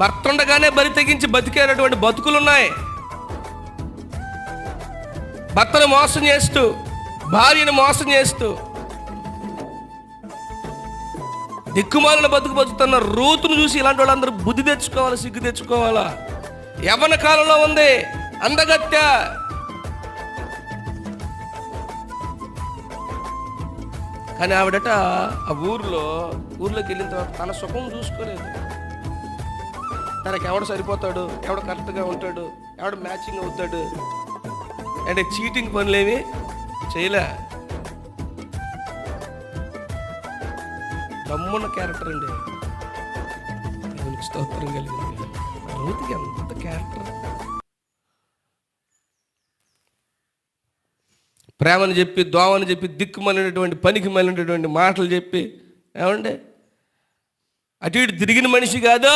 భర్త ఉండగానే బరి తెగించి బతికేటటువంటి బతుకులు ఉన్నాయి భర్తను మోసం చేస్తూ భార్యను మోసం చేస్తూ దిక్కుమాలిన బతుకు బతుకుతున్న రూతును చూసి ఇలాంటి వాళ్ళందరూ బుద్ధి తెచ్చుకోవాలి సిగ్గు తెచ్చుకోవాలా? యవన కాలంలో ఉంది అందగత్య కానీ ఆవిడట ఆ ఊర్లో ఊర్లోకి వెళ్ళిన తర్వాత తన సుఖం చూసుకోలేదు. తనకు ఎవడు సరిపోతాడు ఎవడు కరెక్ట్గా ఉంటాడు ఎవడు మ్యాచింగ్ అవుతాడు. అంటే చీటింగ్ పనులేమి చేయలే. దమ్మున్న క్యారెక్టర్ అండి. దేవునికి స్తోత్రం కలిగింది. రూతికి ఎంత క్యారెక్టర్ ప్రేమని చెప్పి దోమని చెప్పి దిక్కుమలినటువంటి పనికి మలినటువంటి మాటలు చెప్పి ఏమండి? అటు ఇటు తిరిగిన మనిషి కాదు.